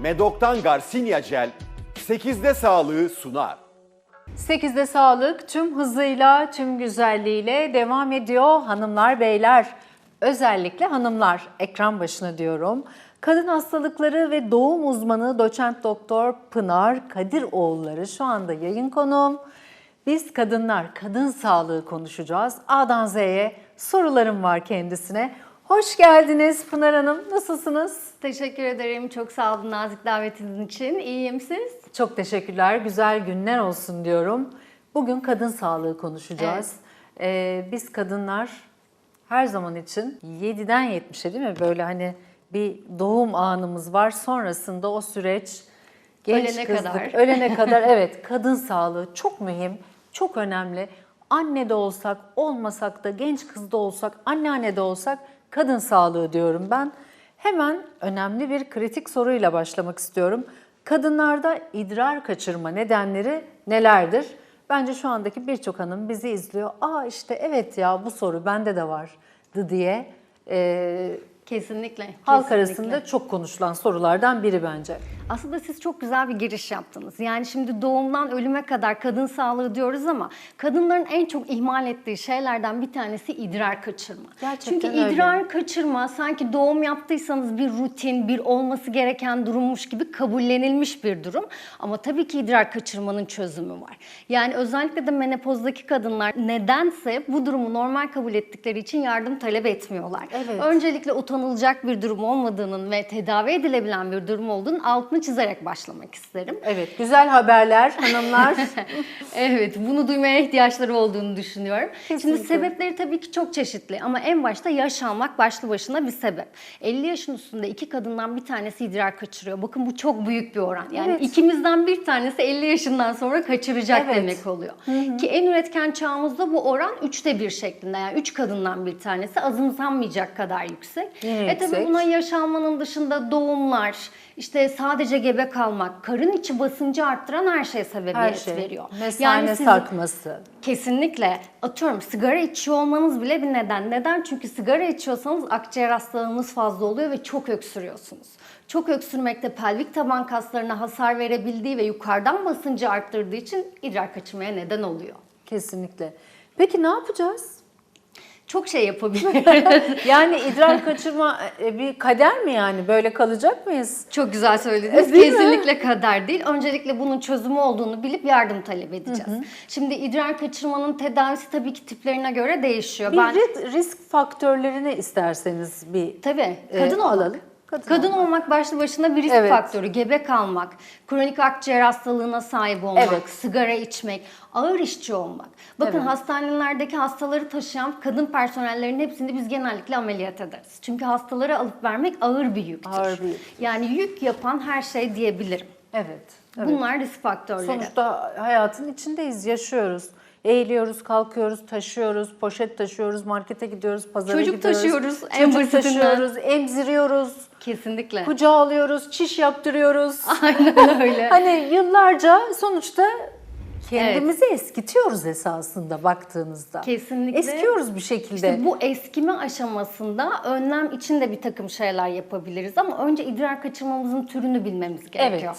Medok'tan Garcinia Gel 8'de sağlığı sunar. 8'de sağlık tüm hızıyla, tüm güzelliğiyle devam ediyor hanımlar, beyler. Özellikle hanımlar ekran başına diyorum. Kadın hastalıkları ve doğum uzmanı doçent doktor Pınar Kadiroğulları şu anda yayın konuğum. Biz kadınlar, kadın sağlığı konuşacağız. A'dan Z'ye sorularım var kendisine. Hoş geldiniz Pınar Hanım. Nasılsınız? Teşekkür ederim. Çok sağ olun nazik davetiniz için. İyiyim siz? Çok teşekkürler. Güzel günler olsun diyorum. Bugün kadın sağlığı konuşacağız. Ee, biz kadınlar her zaman için 7'den 70'e değil mi? Böyle hani bir doğum anımız var. Sonrasında o süreç genç Ölene kızlık, kadar. ölene kadar evet kadın sağlığı çok mühim, çok önemli. Anne de olsak, olmasak da genç kız da olsak, anneanne de olsak kadın sağlığı diyorum ben. Hemen önemli bir kritik soruyla başlamak istiyorum. Kadınlarda idrar kaçırma nedenleri nelerdir? Bence şu andaki birçok hanım bizi izliyor. Aa işte evet ya bu soru bende de vardı diye e, Kesinlikle. halk kesinlikle. arasında çok konuşulan sorulardan biri bence. Aslında siz çok güzel bir giriş yaptınız. Yani şimdi doğumdan ölüme kadar kadın sağlığı diyoruz ama kadınların en çok ihmal ettiği şeylerden bir tanesi idrar kaçırma. Gerçekten Çünkü öyle. idrar kaçırma sanki doğum yaptıysanız bir rutin, bir olması gereken durummuş gibi kabullenilmiş bir durum. Ama tabii ki idrar kaçırmanın çözümü var. Yani özellikle de menopozdaki kadınlar nedense bu durumu normal kabul ettikleri için yardım talep etmiyorlar. Evet. Öncelikle utanılacak bir durum olmadığının ve tedavi edilebilen bir durum olduğunun altını çizerek başlamak isterim. Evet güzel haberler hanımlar. Evet, bunu duymaya ihtiyaçları olduğunu düşünüyorum. Şimdi Kesinlikle. sebepleri tabii ki çok çeşitli ama en başta yaş almak başlı başına bir sebep. 50 yaşın üstünde iki kadından bir tanesi idrar kaçırıyor. Bakın bu çok büyük bir oran. Yani Evet. ikimizden bir tanesi 50 yaşından sonra kaçıracak Evet. demek oluyor. Ki en üretken çağımızda bu oran üçte bir şeklinde. Yani üç kadından bir tanesi azımsanmayacak kadar yüksek. Yine e tabii buna yaş almanın dışında doğumlar, işte sadece gebe kalmak, karın içi basıncı arttıran her şey sebebiyet Her şey. veriyor. Mesane siz- sarkması. Kesinlikle. Atıyorum sigara içiyor olmanız bile bir neden. Neden? Çünkü sigara içiyorsanız akciğer hastalığınız fazla oluyor ve çok öksürüyorsunuz. Çok öksürmekte pelvik taban kaslarına hasar verebildiği ve yukarıdan basıncı arttırdığı için idrar kaçırmaya neden oluyor. Kesinlikle. Peki ne yapacağız? Çok şey yapabiliriz. Yani idrar kaçırma e, bir kader mi yani? Böyle kalacak mıyız? Çok güzel söylediniz. E, değil mi? Kesinlikle kader değil. Öncelikle bunun çözümü olduğunu bilip yardım talep edeceğiz. Şimdi idrar kaçırmanın tedavisi tabii ki tiplerine göre değişiyor. Bir ben ri- risk faktörlerini isterseniz bir Tabii. e, Kadın olmak. alalım. Kadın Kadın, olmak. olmak. başlı başına bir risk Evet. faktörü. Gebe kalmak, kronik akciğer hastalığına sahip olmak, Evet. sigara içmek, ağır işçi olmak. Bakın Evet. hastanelerdeki hastaları taşıyan kadın personellerin hepsini biz genellikle ameliyat ederiz. Çünkü hastaları alıp vermek ağır bir yüktür. Ağır bir yük. Yani yük yapan her şey diyebilirim. Evet. evet. Bunlar risk faktörleri. Sonuçta hayatın içindeyiz, yaşıyoruz. Eğiliyoruz, kalkıyoruz, taşıyoruz, poşet taşıyoruz, markete gidiyoruz, pazara Çocuk gidiyoruz. taşıyoruz, en Çocuk basitinden. taşıyoruz, emziriyoruz, Kesinlikle. kucağa alıyoruz, çiş yaptırıyoruz. Aynen öyle. Hani yıllarca sonuçta kendimizi eskitiyoruz esasında baktığınızda. Kesinlikle. Eskiyoruz bir şekilde. İşte bu eskime aşamasında önlem için de bir takım şeyler yapabiliriz ama önce idrar kaçırmamızın türünü bilmemiz gerekiyor.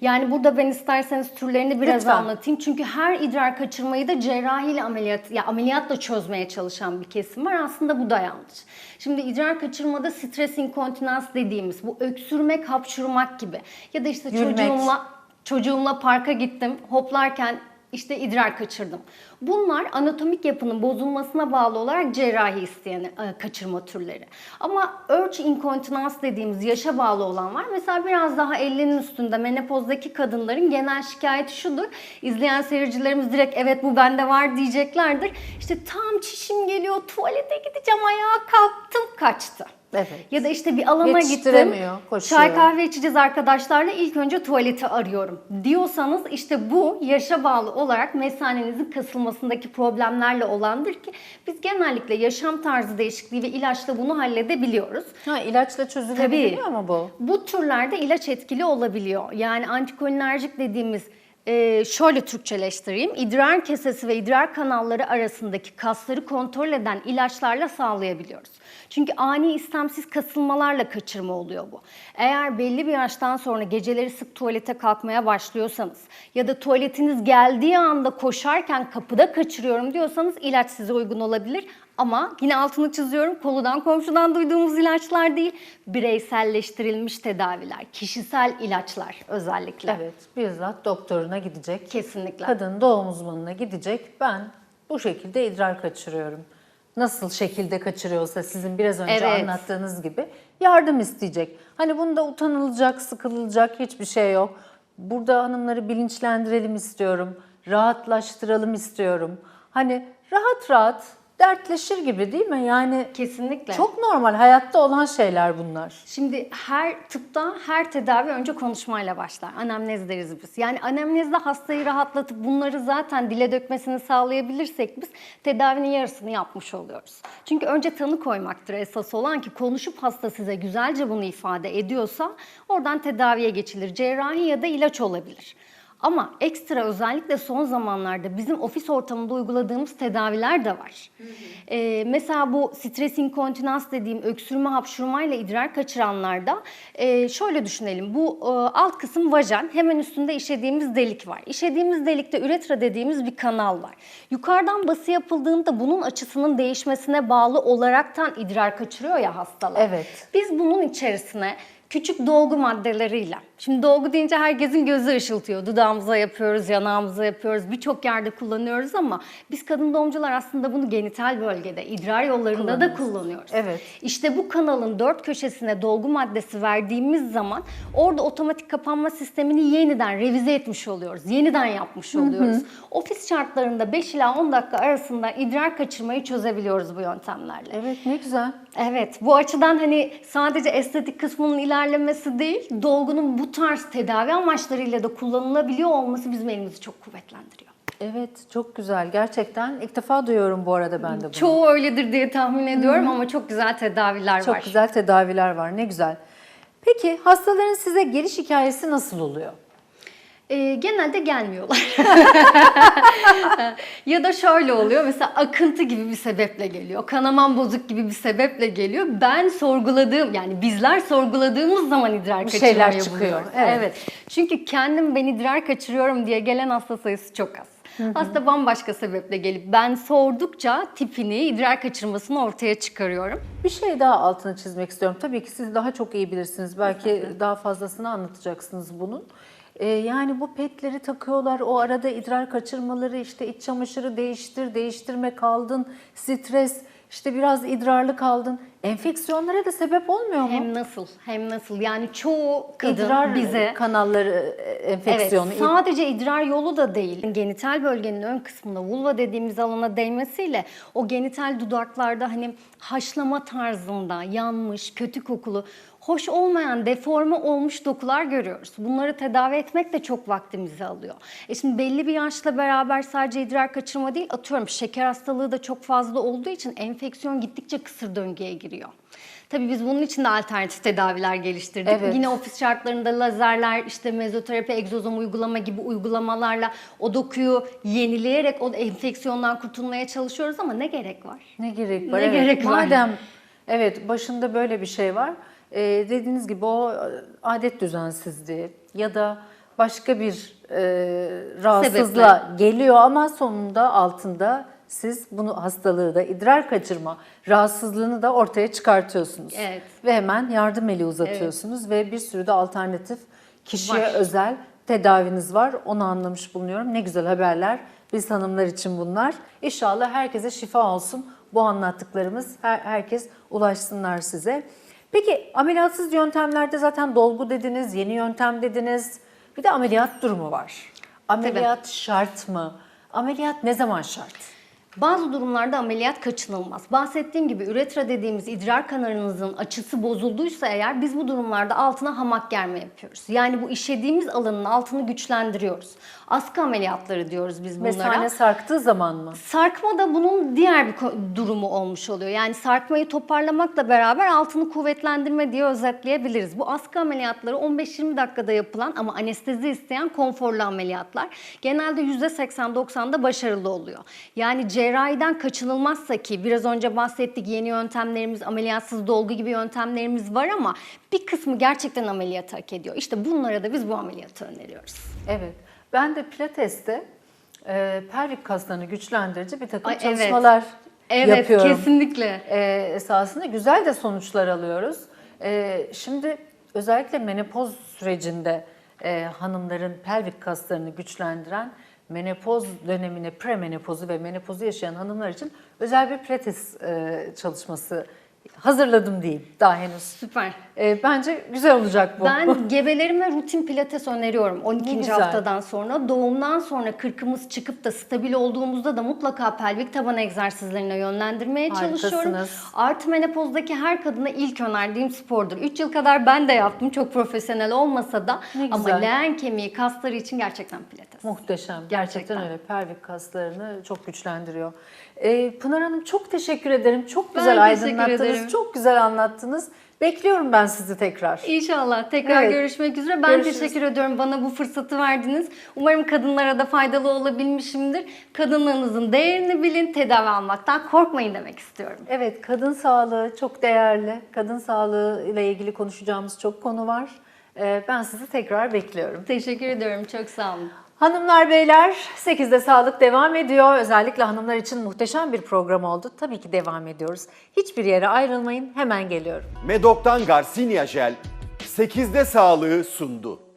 Yani burada ben isterseniz türlerini biraz Lütfen. anlatayım. Çünkü her idrar kaçırmayı da cerrahiyle ameliyat ya ameliyatla çözmeye çalışan bir kesim var. Aslında bu da yanlış. Şimdi idrar kaçırmada stres inkontinans dediğimiz bu öksürmek, hapşurmak gibi ya da işte Gülmek. çocuğumla çocuğumla parka gittim. Hoplarken işte idrar kaçırdım. Bunlar anatomik yapının bozulmasına bağlı olarak cerrahi isteyen e, kaçırma türleri. Ama urge inkontinans dediğimiz yaşa bağlı olan var. Mesela biraz daha 50'nin üstünde menopozdaki kadınların genel şikayeti şudur. İzleyen seyircilerimiz direkt evet bu bende var diyeceklerdir. İşte tam çişim geliyor, tuvalete gideceğim, ayağa kalktım, kaçtı. Evet. Ya da işte bir alana gittim. Koşuyor. Çay kahve içeceğiz arkadaşlarla ilk önce tuvaleti arıyorum diyorsanız işte bu yaşa bağlı olarak mesanenizin kasılmasındaki problemlerle olandır ki biz genellikle yaşam tarzı değişikliği ve ilaçla bunu halledebiliyoruz. Ha, ilaçla çözülebiliyor Tabii. ama bu. Bu türlerde ilaç etkili olabiliyor. Yani antikolinerjik dediğimiz Ee, şöyle Türkçeleştireyim. İdrar kesesi ve idrar kanalları arasındaki kasları kontrol eden ilaçlarla sağlayabiliyoruz. Çünkü ani istemsiz kasılmalarla kaçırma oluyor bu. Eğer belli bir yaştan sonra geceleri sık tuvalete kalkmaya başlıyorsanız ya da tuvaletiniz geldiği anda koşarken kapıda kaçırıyorum diyorsanız ilaç size uygun olabilir. Ama yine altını çiziyorum koludan komşudan duyduğumuz ilaçlar değil, bireyselleştirilmiş tedaviler, kişisel ilaçlar özellikle. Evet, bizzat doktoruna gidecek. Kesinlikle. Kadın doğum uzmanına gidecek. Ben bu şekilde idrar kaçırıyorum. Nasıl şekilde kaçırıyorsa sizin biraz önce Evet. anlattığınız gibi yardım isteyecek. Hani bunda utanılacak, sıkılacak hiçbir şey yok. Burada hanımları bilinçlendirelim istiyorum. Rahatlaştıralım istiyorum. Hani rahat rahat dertleşir gibi değil mi? Yani Kesinlikle. çok normal hayatta olan şeyler bunlar. Şimdi her tıpta her tedavi önce konuşmayla başlar. Anemnez deriz biz. Yani anemnezde hastayı rahatlatıp bunları zaten dile dökmesini sağlayabilirsek biz tedavinin yarısını yapmış oluyoruz. Çünkü önce tanı koymaktır esas olan ki konuşup hasta size güzelce bunu ifade ediyorsa oradan tedaviye geçilir. Cerrahi ya da ilaç olabilir. Ama ekstra özellikle son zamanlarda bizim ofis ortamında uyguladığımız tedaviler de var. Ee, mesela bu stres inkontinans dediğim öksürme hapşurmayla idrar kaçıranlarda e, şöyle düşünelim. Bu e, alt kısım vajen hemen üstünde işediğimiz delik var. İşediğimiz delikte üretra dediğimiz bir kanal var. Yukarıdan bası yapıldığında bunun açısının değişmesine bağlı olaraktan idrar kaçırıyor ya hastalar. Evet. Biz bunun içerisine küçük dolgu maddeleriyle. Şimdi dolgu deyince herkesin gözü ışıltıyor. Dudağımıza yapıyoruz, yanağımıza yapıyoruz. Birçok yerde kullanıyoruz ama biz kadın doğumcular aslında bunu genital bölgede, idrar yollarında da kullanıyoruz. Evet. İşte bu kanalın dört köşesine dolgu maddesi verdiğimiz zaman orada otomatik kapanma sistemini yeniden revize etmiş oluyoruz. Yeniden yapmış oluyoruz. Ofis şartlarında 5 ila 10 dakika arasında idrar kaçırmayı çözebiliyoruz bu yöntemlerle. Evet ne güzel. Evet, bu açıdan hani sadece estetik kısmının ilerlemesi değil, dolgunun bu tarz tedavi amaçlarıyla da kullanılabiliyor olması bizim elimizi çok kuvvetlendiriyor. Evet çok güzel gerçekten ilk defa duyuyorum bu arada ben de bunu. Çoğu öyledir diye tahmin ediyorum ama çok güzel tedaviler Çok var. güzel tedaviler var ne güzel. Peki hastaların size geliş hikayesi nasıl oluyor? Ee, genelde gelmiyorlar. ya da şöyle oluyor mesela akıntı gibi bir sebeple geliyor. Kanaman bozuk gibi bir sebeple geliyor. Ben sorguladığım yani bizler sorguladığımız zaman idrar Bir şeyler çıkıyor, buluyoruz. evet. Çünkü kendim ben idrar kaçırıyorum diye gelen hasta sayısı çok az. Hasta bambaşka sebeple gelip ben sordukça tipini, idrar kaçırmasını ortaya çıkarıyorum. Bir şey daha altını çizmek istiyorum. Tabii ki siz daha çok iyi bilirsiniz. Belki daha fazlasını anlatacaksınız bunun. Ee, yani bu petleri takıyorlar. O arada idrar kaçırmaları, işte iç çamaşırı değiştir, değiştirme kaldın, stres, işte biraz idrarlı kaldın. Enfeksiyonlara da sebep olmuyor mu? Hem nasıl hem nasıl yani çoğu kadın İdrar bize kanalları e, enfeksiyonu. Evet, sadece idrar yolu da değil. Genital bölgenin ön kısmına vulva dediğimiz alana değmesiyle o genital dudaklarda hani haşlama tarzında yanmış, kötü kokulu, hoş olmayan, deforme olmuş dokular görüyoruz. Bunları tedavi etmek de çok vaktimizi alıyor. E şimdi belli bir yaşla beraber sadece idrar kaçırma değil, atıyorum şeker hastalığı da çok fazla olduğu için enfeksiyon gittikçe kısır döngüye giriyor. Tabii biz bunun için de alternatif tedaviler geliştirdik. Evet. Yine ofis şartlarında lazerler, işte mezoterapi, egzozom uygulama gibi uygulamalarla o dokuyu yenileyerek o enfeksiyondan kurtulmaya çalışıyoruz ama ne gerek var? Ne gerek var? Ne Evet. gerek var? Madem evet başında böyle bir şey var. E, dediğiniz gibi o e, adet düzensizliği ya da başka bir e, rahatsızlığa geliyor ama sonunda altında siz bunu hastalığı da idrar kaçırma rahatsızlığını da ortaya çıkartıyorsunuz. Evet. Ve hemen yardım eli uzatıyorsunuz ve bir sürü de alternatif kişiye Var. özel tedaviniz var. Onu anlamış bulunuyorum. Ne güzel haberler. Biz hanımlar için bunlar. İnşallah herkese şifa olsun. Bu anlattıklarımız her, herkes ulaşsınlar size. Peki ameliyatsız yöntemlerde zaten dolgu dediniz, yeni yöntem dediniz. Bir de ameliyat durumu var. Ameliyat şart mı? Ameliyat ne zaman şart? Bazı durumlarda ameliyat kaçınılmaz. Bahsettiğim gibi üretra dediğimiz idrar kanalınızın açısı bozulduysa eğer biz bu durumlarda altına hamak germe yapıyoruz. Yani bu işediğimiz alanın altını güçlendiriyoruz. Askı ameliyatları diyoruz biz bunlara. Mesane sarktığı zaman mı? Sarkma da bunun diğer bir durumu olmuş oluyor. Yani sarkmayı toparlamakla beraber altını kuvvetlendirme diye özetleyebiliriz. Bu askı ameliyatları 15-20 dakikada yapılan ama anestezi isteyen konforlu ameliyatlar. Genelde %80-90'da başarılı oluyor. Yani cerrahiden kaçınılmazsa ki biraz önce bahsettik yeni yöntemlerimiz, ameliyatsız dolgu gibi yöntemlerimiz var ama bir kısmı gerçekten ameliyat hak ediyor. İşte bunlara da biz bu ameliyatı öneriyoruz. Evet. Ben de pilateste e, pelvik kaslarını güçlendirici bir takım Ay, evet. çalışmalar Evet, yapıyorum. kesinlikle. E, esasında güzel de sonuçlar alıyoruz. E, şimdi özellikle menopoz sürecinde e, hanımların pelvik kaslarını güçlendiren menopoz dönemine, premenopozu ve menopozu yaşayan hanımlar için özel bir pilates e, çalışması hazırladım diyeyim daha henüz. Süper. E, bence güzel olacak bu. Ben gebelerime rutin pilates öneriyorum 12. güzel. haftadan sonra. Doğumdan sonra kırkımız çıkıp da stabil olduğumuzda da mutlaka pelvik taban egzersizlerine yönlendirmeye Harikasınız. çalışıyorum. Artı menopozdaki her kadına ilk önerdiğim spordur. 3 yıl kadar ben de yaptım çok profesyonel olmasa da. Ama leğen kemiği kasları için gerçekten pilates. Muhteşem. Gerçekten, Gerçekten. öyle. Pelvik kaslarını çok güçlendiriyor. Ee, Pınar Hanım çok teşekkür ederim. Çok Ben güzel teşekkür aydınlattınız. Ederim. Çok güzel anlattınız. Bekliyorum ben sizi tekrar. İnşallah tekrar Evet. görüşmek üzere. Ben Görüşürüz. teşekkür ediyorum bana bu fırsatı verdiniz. Umarım kadınlara da faydalı olabilmişimdir. Kadınlığınızın değerini bilin, tedavi almaktan korkmayın demek istiyorum. Evet, kadın sağlığı çok değerli. Kadın sağlığı ile ilgili konuşacağımız çok konu var. Ee, ben sizi tekrar bekliyorum. Teşekkür ediyorum. Çok sağ olun. Hanımlar beyler 8'de sağlık devam ediyor. Özellikle hanımlar için muhteşem bir program oldu. Tabii ki devam ediyoruz. Hiçbir yere ayrılmayın. Hemen geliyorum. Medok'tan Garcinia Jel 8'de sağlığı sundu.